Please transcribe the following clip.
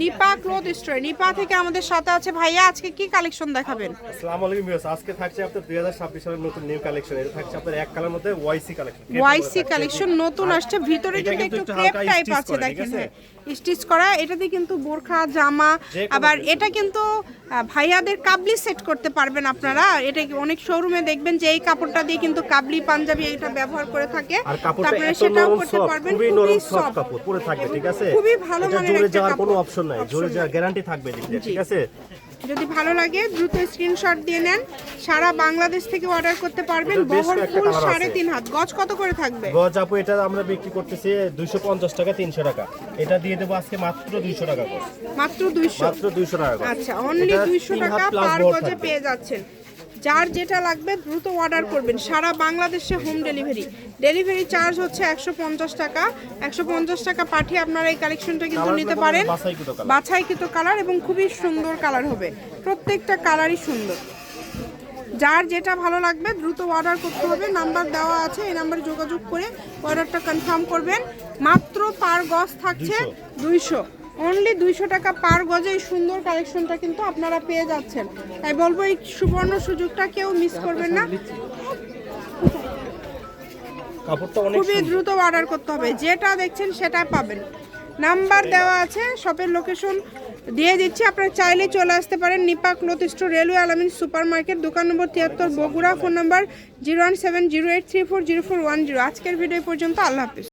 Nipa cloth store. Nipa থেকে আমাদের সাথে আছে ভাইয়া আজকে কি কালেকশন দেখাবেন? আসসালামু আলাইকুম ভিউয়ার্স আজকে থাকছে আপনার 2026 সালের নতুন নিউ কালেকশন এটা থাকছে আপনার এক কালার মধ্যে ওয়াইসি কালেকশন ওয়াইসি কালেকশন নতুন আসছে ভিতরে কিন্তু একটু ক্রেপ টাইপ আছে দেখেন হ্যাঁ স্টিচ করা এটাতে কিন্তু বোরখা জামা আবার এটা কিন্তু ভাইয়াদের কাবলি সেট করতে পারবেন আপনারা। এটা কি অনেক শোরুমে দেখবেন যে এই কাপড়টা দিয়ে কিন্তু কাবলি পাঞ্জাবি এটা ব্যবহার করে থাকে। তারপরে সেটাও করতে পারবেন খুবই নরম সফট কাপড় পরে থাকবে ঠিক আছে? খুবই ভালো মানের একটা কোনো কাপড়। অপশন নাই। জোরে Option যাওয়ার গ্যারান্টি থাকবে ঠিক আছে? যদি ভালো লাগে দ্রুত স্ক্রিনশট দিয়ে নেন। সারা বাংলাদেশ থেকে অর্ডার করতে পারবেন। বহরপুর সাড়ে। তিন হাত। গজ কত করে থাকবে? গজ আপু এটা আমরা বিক্রি করতেছি 250 টাকা 300 টাকা। এটা দিয়ে দেবো আজকে মাত্র 200 টাকা করে মাত্র দুইশো। মাত্র 200 টাকা আচ্ছা অনলি দুইশো টাকা পার গজে পেয়ে যাচ্ছেন। যার যেটা লাগবে দ্রুত অর্ডার করবেন। সারা বাংলাদেশে হোম ডেলিভারি ডেলিভারি চার্জ হচ্ছে একশো পঞ্চাশ টাকা। একশো পঞ্চাশ টাকা পাঠিয়ে আপনারা এই কালেকশনটা কিন্তু নিতে পারেন। বাছাইকৃত বাছাইকৃত কালার এবং খুবই সুন্দর কালার হবে। প্রত্যেকটা কালারই সুন্দর। যার যেটা ভালো লাগবে দ্রুত অর্ডার করতে হবে। নাম্বার দেওয়া আছে এই নাম্বারে যোগাযোগ করে অর্ডারটা কনফার্ম করবেন। মাত্র পার গজ থাকছে দুইশো। অনলি দুইশো টাকা পার গজে এই সুন্দর কালেকশনটা কিন্তু আপনারা পেয়ে যাচ্ছেন। তাই বলব এই সুবর্ণ সুযোগটা কেউ মিস করবেন না। খুবই দ্রুত অর্ডার করতে হবে। যেটা দেখছেন সেটা পাবেন। নাম্বার দেওয়া আছে শপের লোকেশন দিয়ে দিচ্ছি। আপনারা চাইলে চলে আসতে পারেন Nipa cloth store railway Alamin super market দোকান নম্বর তিয়াত্তর Bogura phone number zero one seven zero eight three four zero four one zero. আজকের ভিডিও পর্যন্ত আল্লাহ হাফিজ।